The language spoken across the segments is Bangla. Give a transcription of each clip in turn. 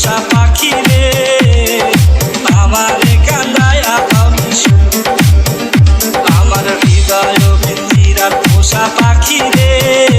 পোষা পাখি রে। আমার কান্দায় আমার হৃদয় ভিন্দিরা পোষা পাখি রে।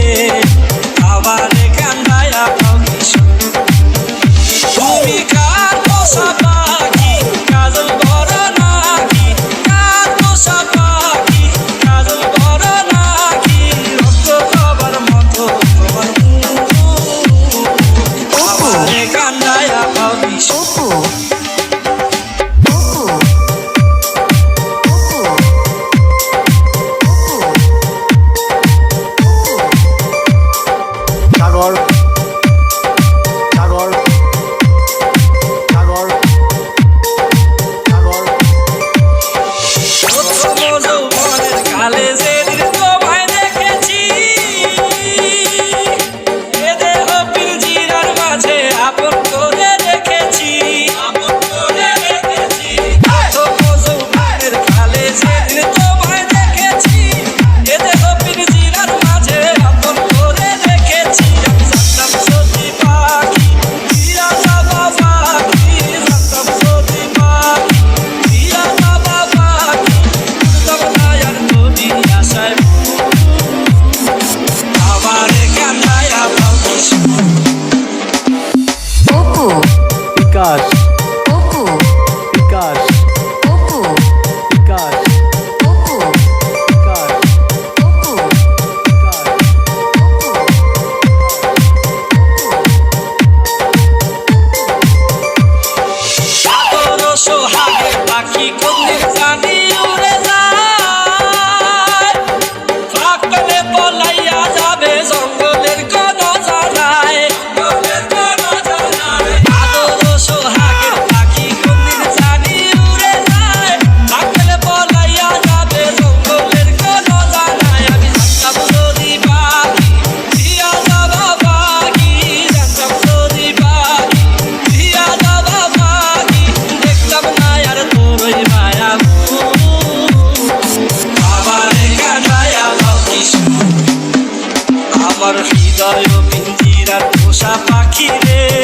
podcast. আমার হৃদয় পিঞ্জিরার পোষা পাখি রে।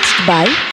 আমার কান্দায়া আমি Mixed by